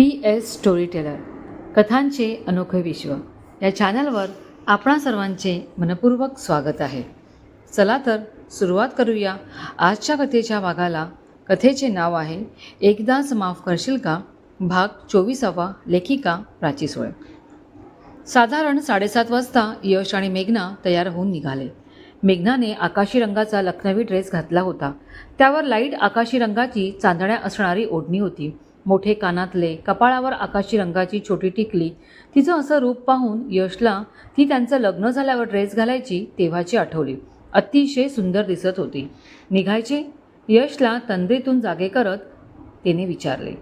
P S story teller कथांचे अनोखे विश्व. या चॅनलवर आपणा सर्वांचे मनपूर्वक स्वागत आहे. चला तर सुरुवात करूया. आजच्या कथेच्या भागाला कथेचे नाव आहे एकदाच माफ करशील का? भाग चोवीसावा लेखिका प्राची सोय साधारण साडेसात वाजता यश आणि मेघना तयार होऊन निघाले. मेघनाने आकाशी रंगाचा लखनवी ड्रेस घातला होता. त्यावर लाइट आकाशी रंगाची चांदण्या असणारी ओढणी होती. मोठे कानातले कपाळावर आकाशी रंगाची छोटी टिकली. तिचं असं रूप पाहून यशला ती त्यांचं लग्न झाल्यावर ड्रेस घालायची तेव्हाची आठवली. अतिशय सुंदर दिसत होती. निघायचे? यशला तंद्रीतून जागे करत तिने विचारले.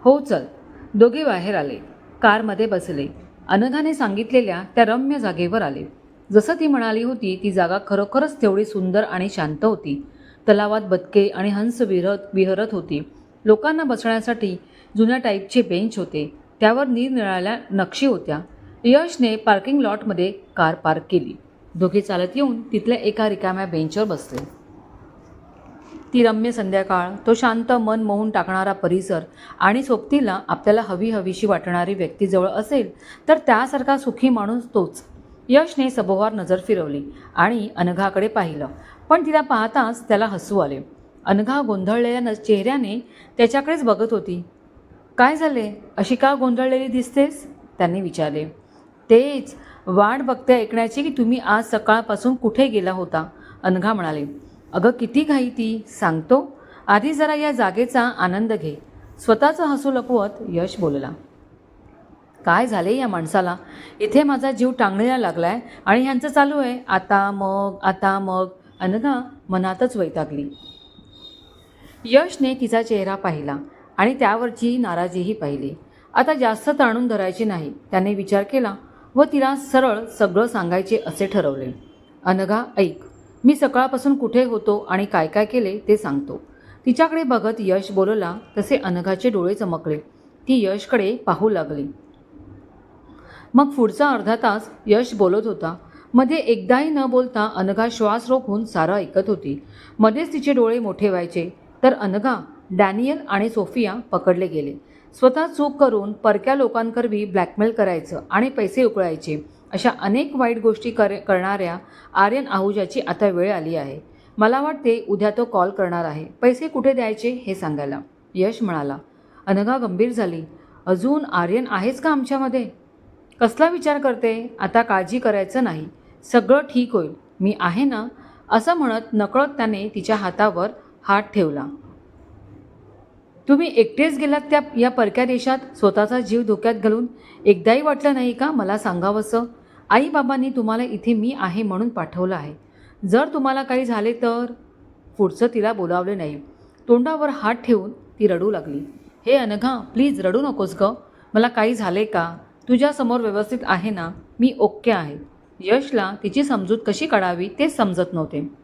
हो चल. दोघे बाहेर आले. कारमध्ये बसले. अनघाने सांगितलेल्या त्या रम्य जागेवर आले. जसं ती म्हणाली होती ती जागा खरोखरच तेवढी सुंदर आणि शांत होती. तलावात बदके आणि हंस विहरत विहरत होती. लोकांना बसण्यासाठी जुन्या टाईपचे बेंच होते. त्यावर निरनिराळ्या नक्षी होत्या. यशने पार्किंग लॉटमध्ये कार पार्क केली. दोघे चालत येऊन तिथल्या एका रिकाम्या बेंचवर बसले. ती रम्य संध्याकाळ तो शांत मन मोहून टाकणारा परिसर आणि सोबतीला आपल्याला हवी हवीशी वाटणारी व्यक्ती जवळ असेल तर त्यासारखा सुखी माणूस तोच. यशने सभोवार नजर फिरवली आणि अनघाकडे पाहिलं. पण तिला पाहताच त्याला हसू आले. अनघा गोंधळलेल्या न चेहऱ्याने त्याच्याकडेच बघत होती. काय झाले? अशी का गोंधळलेली दिसतेस? त्यांनी विचारले. तेच वाट बघते ऐकण्याची की तुम्ही आज सकाळपासून कुठे गेला होता? अनघा म्हणाले. अगं किती घाई ती सांगतो. आधी जरा या जागेचा आनंद घे. स्वतःचं हसू लपवत यश बोलला. काय झाले या माणसाला? इथे माझा जीव टांगणीला लागलाय आणि ह्यांचं चालू आहे. आता मग आता मग अनघा मनातच वैतागली. यशने तिचा चेहरा पाहिला आणि त्यावरची नाराजीही पाहिली. आता जास्त ताणून धरायची नाही त्याने विचार केला व तिला सरळ सगळं सांगायचे असे ठरवले. अनघा ऐक. मी सकाळपासून कुठे होतो आणि काय काय केले ते सांगतो. तिच्याकडे बघत यश बोलला तसे अनघाचे डोळे चमकले. ती यशकडे पाहू लागली. मग पुढचा अर्धा तास यश बोलत होता. मध्ये एकदाही न बोलता अनघा श्वास रोखून सारं ऐकत होती. मध्येच तिचे डोळे मोठे व्हायचे. तर अनघा डॅनियल आणि सोफिया पकडले गेले. स्वतः चूक करून परक्या लोकांकरवी ब्लॅकमेल करायचं आणि पैसे उकळायचे अशा अनेक वाईट गोष्टी कर करणाऱ्या आर्यन आहुजाची आता वेळ आली आहे. मला वाटते उद्या तो कॉल करणार आहे. पैसे कुठे द्यायचे हे सांगायला. यश म्हणाला. अनघा गंभीर झाली. अजून आर्यन आहेच का आमच्यामध्ये? कसला विचार करते? आता काळजी करायचं नाही. सगळं ठीक होईल. मी आहे ना? असं म्हणत नकळत त्याने तिच्या हातावर हात ठेवला. तुम्ही एकटेच गेलात त्या या परक्या देशात? स्वतःचा जीव धोक्यात घालून? एकदाही वाटलं नाही का मला सांगावंसं? आईबाबांनी तुम्हाला इथे मी आहे म्हणून पाठवलं आहे. जर तुम्हाला काही झाले तर? पुढचं तिला बोलावले नाही. तोंडावर हात ठेवून ती रडू लागली. हे अनघा प्लीज रडू नकोस ग. मला काही झाले का? तुझ्यासमोर व्यवस्थित आहे ना? मी ओके आहे. यशला तिची समजूत कशी काढावी तेच समजत नव्हते.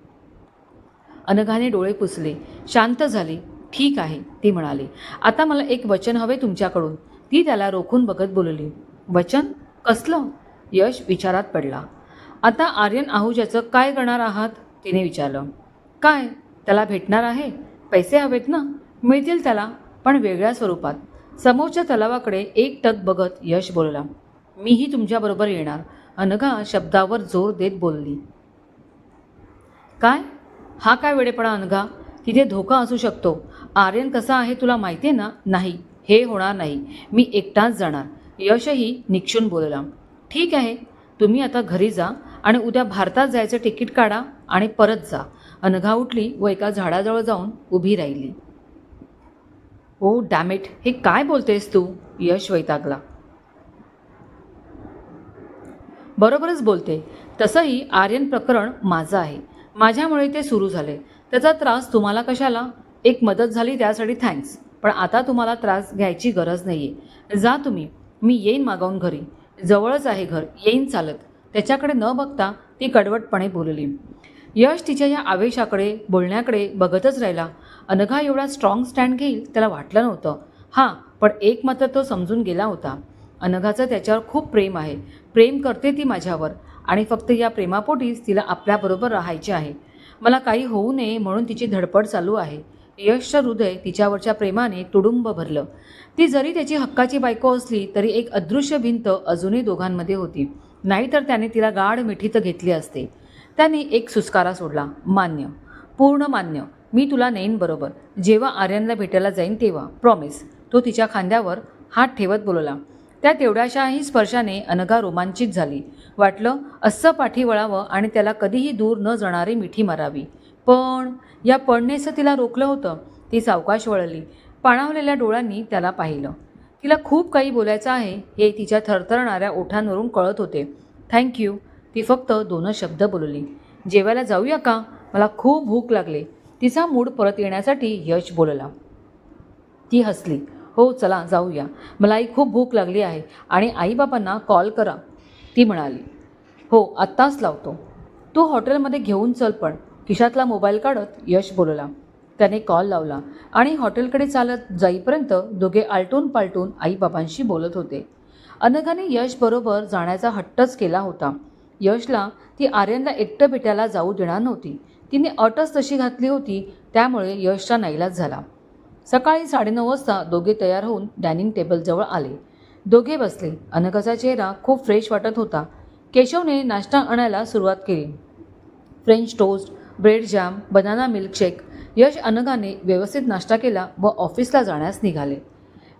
अनघाने डोळे पुसले. शांत झाली. ठीक आहे ती म्हणाली. आता मला एक वचन हवे तुमच्याकडून. ती त्याला रोखून बघत बोलली. वचन? कसलं? यश विचारात पडला. आता आर्यन आहुजाचं काय करणार आहात? तिने विचारलं. काय? त्याला भेटणार आहे? पैसे हवेत ना? मिळतील त्याला पण वेगळ्या स्वरूपात. समोरच्या तलावाकडे एक टक बघत यश बोलला. मीही तुमच्याबरोबर येणार. अनघा शब्दावर जोर देत बोलली. काय? हा काय वेडेपणा अनघा? तिथे धोका असू शकतो. आर्यन कसा आहे तुला माहिती आहे ना? नाही. हे होणार नाही. मी एकटाच जाणार. यशही निक्षून बोलला. ठीक आहे. तुम्ही आता घरी जा आणि उद्या भारतात जायचं तिकीट काढा आणि परत जा. अनघा उठली व एका झाडाजवळ जाऊन उभी राहिली. ओ डॅमेट हे काय बोलतेस तू? यश वैतागला. बरोबरच बोलते. तसंही आर्यन प्रकरण माझं आहे. माझ्यामुळे ते सुरू झाले. त्याचा त्रास तुम्हाला कशाला? एक मदत झाली त्यासाठी थँक्स पण आता तुम्हाला त्रास घ्यायची गरज नाही आहे जा तुम्ही. मी येईन मागवून घरी. जवळच आहे घर. येईन चालत. त्याच्याकडे न बघता ती कडवटपणे बोलली. यश तिच्या या आवेशाकडे बोलण्याकडे बघतच राहिला. अनघा एवढा स्ट्रॉंग स्टँड घेईल त्याला वाटलं नव्हतं. हां पण एक मात्र तो समजून गेला होता. अनघाचं त्याच्यावर खूप प्रेम आहे. प्रेम करते ती माझ्यावर. आणि फक्त या प्रेमापोटीच तिला आपल्याबरोबर राहायचे आहे. मला काही होऊ नये म्हणून तिची धडपड चालू आहे. यशचं हृदय तिच्यावरच्या प्रेमाने तुडुंब भरलं. ती जरी त्याची हक्काची बायको असली तरी एक अदृश्य भिंत अजूनही दोघांमध्ये होती. नाहीतर त्याने तिला गाढ मिठीत घेतली असते. त्याने एक सुस्कारा सोडला. मान्य. पूर्ण मान्य. मी तुला नेईन बरोबर. जेव्हा आर्यनला भेटायला जाईन तेव्हा. प्रॉमिस तो तिच्या खांद्यावर हात ठेवत बोलला. त्या तेवढ्याशाही स्पर्शाने अनघा रोमांचित झाली. वाटलं असं पाठी वळावं आणि त्याला कधीही दूर न जाणारी मिठी मारावी. पण या पडणेचं तिला रोखलं होतं. ती सावकाश वळली. पाणावलेल्या डोळ्यांनी त्याला पाहिलं. तिला खूप काही बोलायचं आहे हे तिच्या थरथरणाऱ्या ओठांवरून कळत होते. थँक्यू ती फक्त दोनच शब्द बोलली. जेवायला जाऊया का? मला खूप भूक लागली. तिचा मूड परत येण्यासाठी यश बोलला. ती हसली. हो चला जाऊया. मलाही खूप भूक लागली आहे आणि आईबाबांना कॉल करा. ती म्हणाली हो आत्ताच लावतो. तू हॉटेलमध्ये घेऊन चल पण. खिशातला मोबाईल काढत यश बोलला. त्याने कॉल लावला आणि हॉटेलकडे चालत जाईपर्यंत दोघे आलटून पालटून आईबाबांशी बोलत होते. अनघाने यशबरोबर जाण्याचा हट्टच केला होता. यशला ती आर्यनला एकटं भेटायला जाऊ देणार नव्हती. तिने अटच तशी घातली होती त्यामुळे यशचा नाईलाज झाला. सकाळी साडेनऊ वाजता दोघे तयार होऊन डायनिंग टेबलजवळ आले. दोघे बसले. अनघाचा चेहरा खूप फ्रेश वाटत होता. केशवने नाश्ता आणायला सुरुवात केली. French toast bread jam banana milkshake Yash अनघाने व्यवस्थित नाश्ता केला व ऑफिसला जाण्यास निघाले.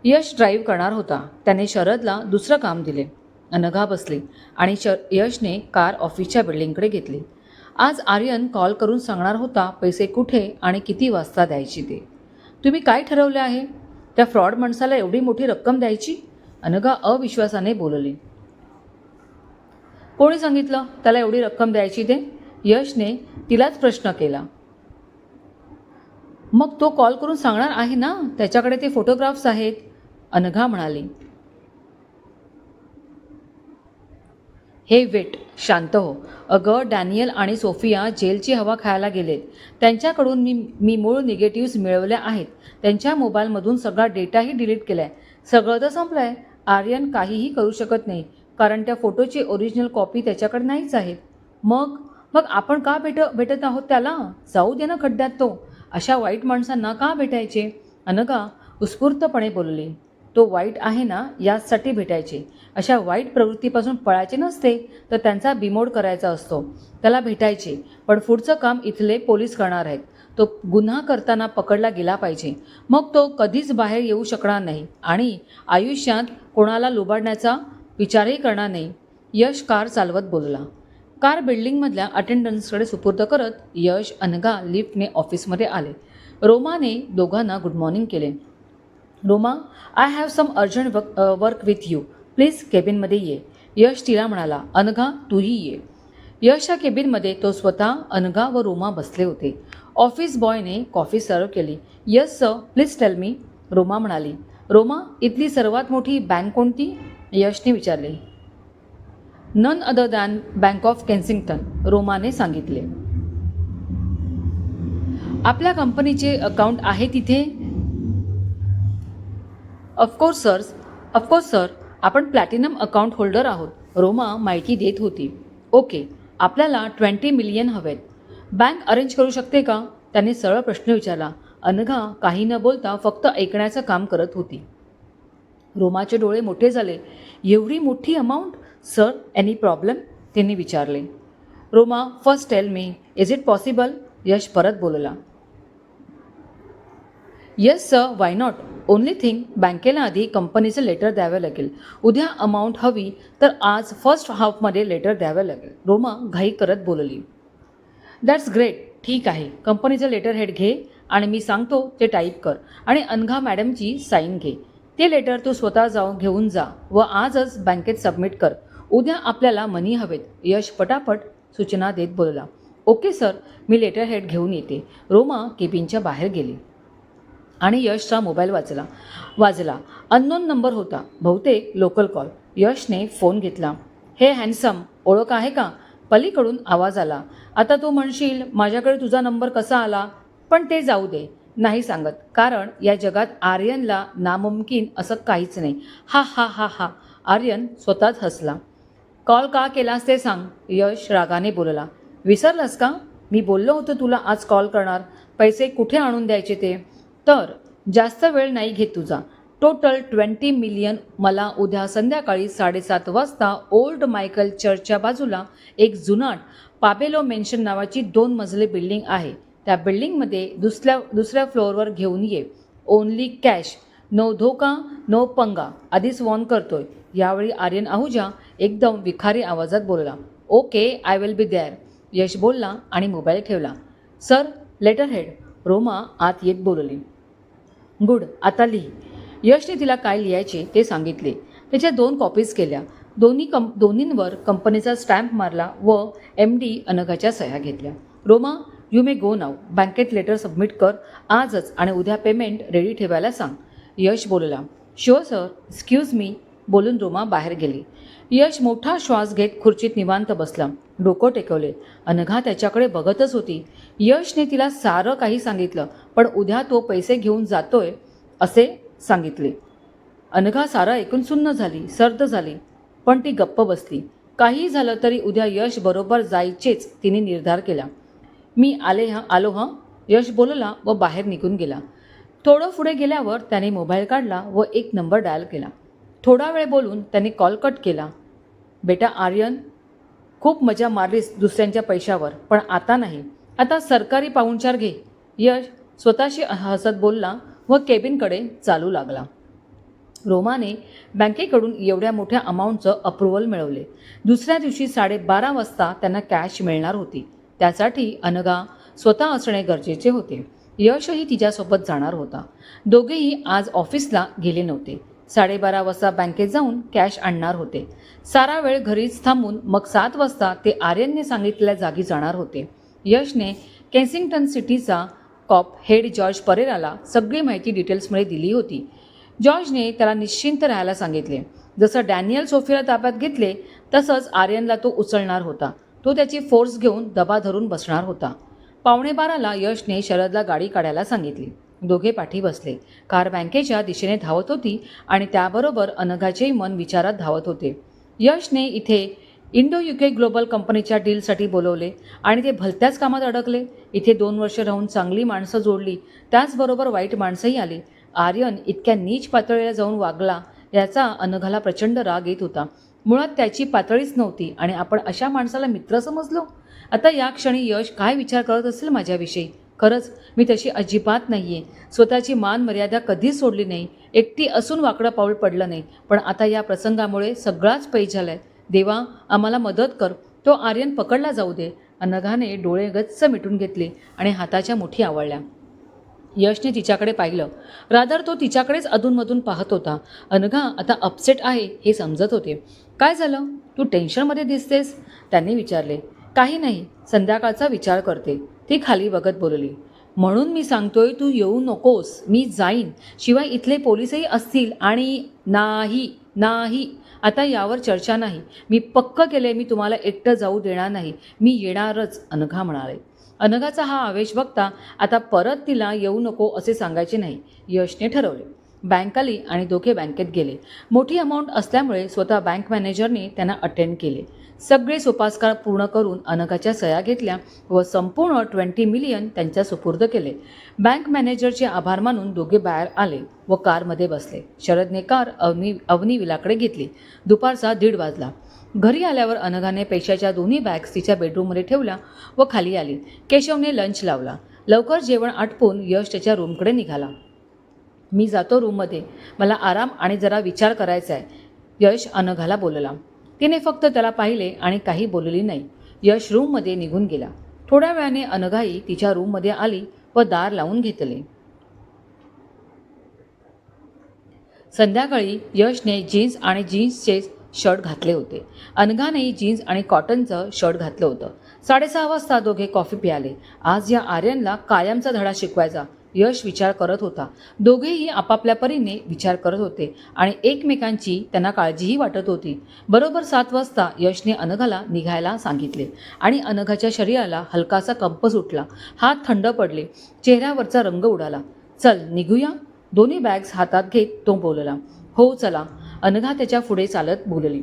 यश ड्राईव्ह करणार होता. त्याने शरदला दुसरं काम दिले. अनघा बसली आणि श यशने कार ऑफिसच्या बिल्डिंगकडे घेतली. आज आर्यन कॉल करून सांगणार होता पैसे कुठे आणि किती वाजता द्यायची ते. तुम्ही काय ठरवलं आहे? त्या फ्रॉड माणसाला एवढी मोठी रक्कम द्यायची? अनघा अविश्वासाने बोलली. कोणी सांगितलं त्याला एवढी रक्कम द्यायची ते? यशने तिलाच प्रश्न केला. मग तो कॉल करून सांगणार आहे ना? त्याच्याकडे ते फोटोग्राफ्स आहेत. अनघा म्हणाली. हे वेट शांत हो. अगं डॅनियल आणि सोफिया जेलची हवा खायला गेलेत. त्यांच्याकडून मी मी मूळ निगेटिव्ह्ज मिळवल्या आहेत. त्यांच्या मोबाईलमधून सगळा डेटाही डिलीट केला आहे सगळं तर संपलं आहे आर्यन काहीही करू शकत नाही कारण त्या फोटोची ओरिजिनल कॉपी त्याच्याकडे नाहीच आहेत मग? मग आपण का भेट भेटत आहोत त्याला? जाऊ दे ना खड्ड्यात तो. अशा वाईट माणसांना का भेटायचे? अनघा उत्स्फूर्तपणे बोलली. तो वाईट आहे ना याचसाठी भेटायचे. अशा वाईट प्रवृत्तीपासून पळायचे नसते तर त्यांचा बिमोड करायचा असतो. त्याला भेटायचे पण पुढचं काम इथले पोलीस करणार आहेत. तो गुन्हा करताना पकडला गेला पाहिजे. मग तो कधीच बाहेर येऊ शकणार नाही आणि आयुष्यात कोणाला लुबाडण्याचा विचारही करणार नाही. यश कार चालवत बोलला. कार बिल्डिंगमधल्या अटेंडन्सकडे सुपूर्द करत यश अनघा लिफ्टने ऑफिसमध्ये आले. रोमाने दोघांना गुड मॉर्निंग केले. Roma I have some urgent work work with you please केबिनमध्ये ये. यश तिला म्हणाला अनघा तूही ये. यशच्या केबिनमध्ये तो स्वतः अनघा व रोमा बसले होते. ऑफिस बॉयने कॉफी सर्व केली. Yes sir please tell me Roma म्हणाली रोमा इथली सर्वात मोठी बँक कोणती? यशने विचारले. None other than bank of Kensington रोमाने सांगितले. आपल्या कंपनीचे अकाउंट आहे तिथे? Of course sir of course sir आपण प्लॅटिनम अकाउंट होल्डर आहोत. रोमा माहिती देत होती. ओके आपल्याला ट्वेंटी मिलियन हवेत. बँक अरेंज करू शकते का? त्याने सरळ प्रश्न विचारला. अनघा काही न बोलता फक्त ऐकण्याचं काम करत होती. रोमाचे डोळे मोठे झाले. एवढी मोठी अमाऊंट सर एनी प्रॉब्लेम त्यांनी विचारले. Roma first tell me is it possible Yash परत बोलला. Yes sir why not only thing बँकेला आधी कंपनीचं लेटर द्यावं लागेल. उद्या अमाऊंट हवी तर आज फर्स्ट हाफमध्ये लेटर द्यावं लागेल. रोमा घाई करत बोलली. दॅट्स ग्रेट ठीक आहे. कंपनीचं लेटर हेड घे आणि मी सांगतो ते टाईप कर. आणि अनघा मॅडमची साईन घे. ते लेटर तू स्वतः जाऊन घेऊन जा व आजच बँकेत सबमिट कर. उद्या आपल्याला मनी हवेत. यश पटापट सूचना देत बोलला. ओके सर मी लेटर हेड घेऊन येते. रोमा केबिनच्या बाहेर गेली. आणि यशचा मोबाईल वाचला वाजला. अननोन नंबर होता. बहुतेक लोकल कॉल यशने फोन घेतला. हे हँडसम ओळख आहे का? पलीकडून आवाज आला. आता तू म्हणशील माझ्याकडे तुझा नंबर कसा आला? पण ते जाऊ दे. नाही सांगत. कारण या जगात आर्यनला नामुमकिन असं काहीच नाही. हा हा हा हा. आर्यन स्वतःच हसला. कॉल का केलास ते सांग. यश रागाने बोलला. विसरलास का? मी बोललो होतो तुला आज कॉल करणार. पैसे कुठे आणून द्यायचे ते? तर जास्त वेळ नाही घेत तुझा. टोटल ट्वेंटी मिलियन मला उद्या संध्याकाळी साडेसात वाजता ओल्ड मायकल चर्चच्या बाजूला एक जुनाट पाबेलो मेन्शन नावाची दोन मजली बिल्डिंग आहे. त्या बिल्डिंगमध्ये दुसऱ्या दुसऱ्या फ्लोअरवर घेऊन ये. ओनली कॅश नो धोका नो पंगा. आधीच वॉर्न करतोय. यावेळी आर्यन आहुजा एकदम विखारी आवाजात बोलला okay I will be there Yash बोलला आणि मोबाईल ठेवला. सर लेटर हेड रोमा आत येत बोलली. गुड आता लिही. यशने तिला काय लिहायचे ते सांगितले. त्याच्या दोन कॉपीज केल्या. दोन्ही कंप दोन्हींवर कंपनीचा स्टॅम्प मारला व एम डी अनघाच्या सह्या घेतल्या. रोमा यू मे गो नाव बँकेत लेटर सबमिट कर. आजच आणि उद्या पेमेंट रेडी ठेवायला सांग. यश बोलला शुअर सर एक्सक्यूज मी बोलून रोमा बाहेर गेली. यश मोठा श्वास घेत खुर्चीत निवांत बसला. डोकं टेकवले. अनघा त्याच्याकडे बघतच होती. यशने तिला सारं काही सांगितलं पण उद्या तो पैसे घेऊन जातोय असे सांगितले. अनघा सारा ऐकून सुन्न झाली सर्द झाली पण ती गप्प बसली. काही झालं तरी उद्या यश बरोबर जायचेच तिने निर्धार केला. मी आले हा आलो हां यश बोलला व बाहेर निघून गेला. थोडं पुढे गेल्यावर त्याने मोबाईल काढला व एक नंबर डायल केला. थोडा वेळ बोलून त्याने कॉल कट केला. बेटा आर्यन खूप मजा मारलीस दुसऱ्यांच्या पैशावर पण आता नाही. आता सरकारी पाहुणचार घे. यश स्वतःशी हसत बोलला व केबिनकडे चालू लागला. रोमाने बँकेकडून एवढ्या मोठ्या अमाऊंटचं अप्रुव्हल मिळवले. दुसऱ्या दिवशी साडेबारा वाजता त्यांना कॅश मिळणार होती. त्यासाठी अनगा स्वतः असणे गरजेचे होते. यशही तिच्यासोबत जाणार होता. दोघेही आज ऑफिसला गेले नव्हते. साडेबारा वाजता बँकेत जाऊन कॅश आणणार होते. सारा वेळ घरीच थांबून मग सात वाजता ते आर्यनने सांगितलेल्या जागी जाणार होते. यशने केन्सिंग्टन सिटीचा कॉप हेड जॉर्ज परेराला सगळी माहिती डिटेल्समध्ये दिली होती. जॉर्जने त्याला निश्चिंत राहायला सांगितले. जसं डॅनियल सोफीला ताब्यात घेतले तसंच आर्यनला तो उचलणार होता. तो त्याची फोर्स घेऊन दबा धरून बसणार होता. पावणे बाराला यशने शरदला गाडी काढायला सांगितली. दोघे पाठी बसले. कार बँकेच्या दिशेने धावत होती आणि त्याबरोबर अनघाचेही मन विचारात धावत होते. यशने इथे इंडो युके ग्लोबल कंपनीच्या डीलसाठी बोलवले आणि ते भलत्याच कामात अडकले. इथे दोन वर्ष राहून चांगली माणसं जोडली. त्याचबरोबर वाईट माणसंही आली. आर्यन इतक्या नीच पातळीला जाऊन वागला याचा अनघाला प्रचंड राग येत होता. मुळात त्याची पातळीच नव्हती आणि आपण अशा माणसाला मित्र समजलो? आता या क्षणी यश काय विचार करत असेल माझ्याविषयी? खरंच मी तशी अजिबात नाही आहे स्वतःची मान मर्यादा कधीच सोडली नाही. एकटी असून वाकडं पाऊल पडलं नाही. पण आता या प्रसंगामुळे सगळाच पैज झालाय. देवा आम्हाला मदत कर. तो आर्यन पकडला जाऊ दे. अनघाने डोळे गच्च मिटून घेतले आणि हाताच्या मुठी आवळल्या. यशने तिच्याकडे पाहिलं. रादर तो तिच्याकडेच अधूनमधून पाहत होता. अनघा आता अपसेट आहे हे समजत होते. काय झालं? तू टेन्शनमध्ये दिसतेस? त्यांनी विचारले. काही नाही. संध्याकाळचा विचार करते. ती खाली बघत बोलली म्हणून मी सांगतोय तू येऊ नकोस. मी जाईन. शिवाय इथले पोलिसही असतील आणि नाही नाही. आता यावर चर्चा नाही. मी पक्क केले मी तुम्हाला एकटं जाऊ देणार नाही. मी येणारच. अनघा म्हणाले. अनघाचा हा आवेश बघता आता परत तिला येऊ नको असे सांगायचे नाही. यशने ठरवले. बँक आली आणि दोघे बँकेत गेले. मोठी अमाऊंट असल्यामुळे स्वतः बँक मॅनेजरने त्यांना अटेंड केले. सगळे सोपास्कार पूर्ण करून अनघाच्या सह्या घेतल्या व संपूर्ण ट्वेंटी मिलियन त्यांच्या सुपूर्द केले. बँक मॅनेजरचे आभार मानून दोघे बाहेर आले व कारमध्ये बसले. शरदने कार अवनी अवनी विलाकडे घेतली. दुपारचा दीड वाजला. घरी आल्यावर अनघाने पैशाच्या दोन्ही बॅग्स तिच्या बेडरूममध्ये ठेवल्या व खाली आली. केशवने लंच लावला. लवकर जेवण आटपून यश त्याच्या रूमकडे निघाला. मी जातो रूममध्ये. मला आराम आणि जरा विचार करायचा आहे. यश अनघाला बोलला. तिने फक्त त्याला पाहिले आणि काही बोलली नाही. यश रूममध्ये निघून गेला. थोड्या वेळाने अनघाई तिच्या रूममध्ये आली व दार लावून घेतले. संध्याकाळी यशने जीन्स आणि जीन्सचे शर्ट घातले होते. अनघानेही जीन्स आणि कॉटनचं शर्ट घातलं होतं. साडेसहा वाजता दोघे कॉफी प्याले. आज या आर्यनला कायमचा धडा शिकवायचा. यश विचार करत होता. दोघेही आपापल्या परीने विचार करत होते आणि एकमेकांची त्यांना काळजीही वाटत होती. बरोबर सात वाजता यशने अनघाला निघायला सांगितले आणि अनघाच्या शरीराला हलकासा कंप सुटला हात थंड पडले. चेहऱ्यावरचा रंग उडाला. चल निघूया. दोन्ही बॅग्स हातात घेत तो बोलला. हो चला. अनघा त्याच्या पुढे चालत बोलली.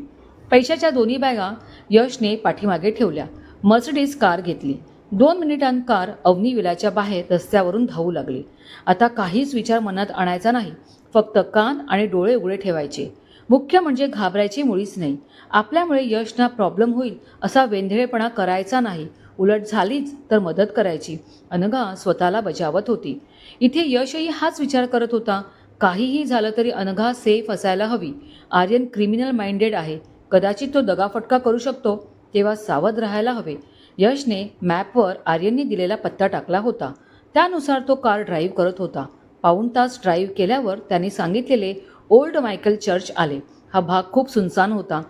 पैशाच्या दोन्ही बॅगा यशने पाठीमागे ठेवल्या. मर्सिडीज कार घेतली. दोन मिनिटांत कार अवनी विलाच्या बाहेर रस्त्यावरून धावू लागली. आता काहीच विचार मनात आणायचा नाही. फक्त कान आणि डोळे उघडे ठेवायचे. मुख्य म्हणजे घाबरायची मुळीच नाही. आपल्यामुळे यशना प्रॉब्लेम होईल असा वेंधळेपणा करायचा नाही. उलट झालीच तर मदत करायची. अनघा स्वतःला बजावत होती. इथे यशही हाच विचार करत होता. काहीही झालं तरी अनघा सेफ असायला हवी. आर्यन क्रिमिनल माइंडेड आहे. कदाचित तो दगाफटका करू शकतो. तेव्हा सावध राहायला हवे. यशने मॅपवर आर्यनने दिलेला पत्ता टाकला होता. त्यानुसार तो कार ड्राईव्ह करत होता. पाऊण तास ड्राईव्ह केल्यावर त्याने सांगितलेले ओल्ड मायकल चर्च आले. हा भाग खूप सुनसान होता.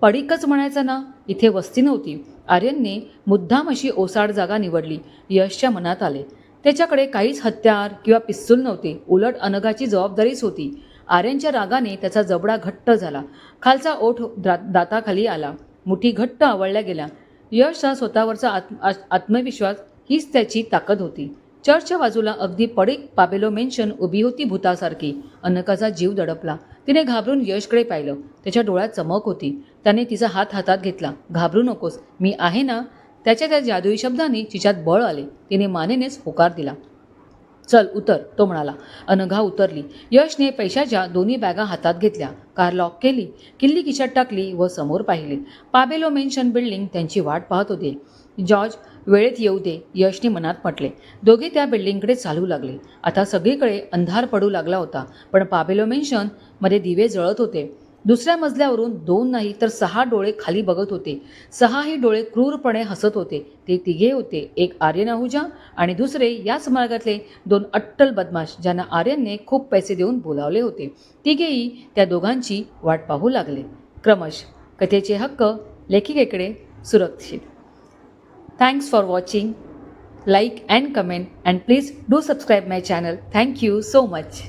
पडीकच म्हणायचं ना इथे वस्ती नव्हती आर्यनने मुद्दाम अशी ओसाड जागा निवडली. यशच्या मनात आले. त्याच्याकडे काहीच हत्यार किंवा पिस्तूल नव्हते. उलट अनघाची जबाबदारीच होती. आर्यनच्या रागाने त्याचा जबडा घट्ट झाला. खालचा ओठ दा दाताखाली आला. मुठी घट्ट आवळल्या गेल्या. यश हा स्वतःवरचा आत्म आत्मविश्वास हीच त्याची ताकद होती. चर्चच्या बाजूला अगदी पडीक पाबेलो मेन्शन उभी होती भूतासारखी. अनकाचा जीव दडपला. तिने घाबरून यशकडे पाहिलं. त्याच्या डोळ्यात चमक होती. त्याने तिचा हात हातात घेतला. घाबरू नकोस. मी आहे ना? त्याच्या त्या जादुई शब्दाने तिच्यात बळ आले. तिने मानेनेच होकार दिला. चल उतर तो म्हणाला. अनघा उतरली. यशने पैशाच्या दोन्ही बॅगा हातात घेतल्या. कार लॉक केली. किल्ली खिशात टाकली व समोर पाहिली. पाबेलो मेन्शन बिल्डिंग त्यांची वाट पाहत होते. जॉर्ज वेळेत येऊ दे यशने मनात म्हटले. दोघे त्या बिल्डिंगकडे चालू लागले. आता सगळीकडे अंधार पडू लागला होता. पण पाबेलो मेन्शनमध्ये दिवे जळत होते. दुसऱ्या मजल्यावरून दोन नाही तर सहा डोळे खाली बघत होते. सहाही डोळे क्रूरपणे हसत होते. ते तिघे होते. एक आर्यन आहुजा आणि दुसरे याच मार्गातले दोन अट्टल बदमाश ज्यांना आर्यनने खूप पैसे देऊन बोलावले होते. तिघेही त्या दोघांची वाट पाहू लागले. क्रमश कथेचे हक्क लेखिकेकडे सुरक्षित. Thanks for watching like and comment and please do subscribe my channel thank you so much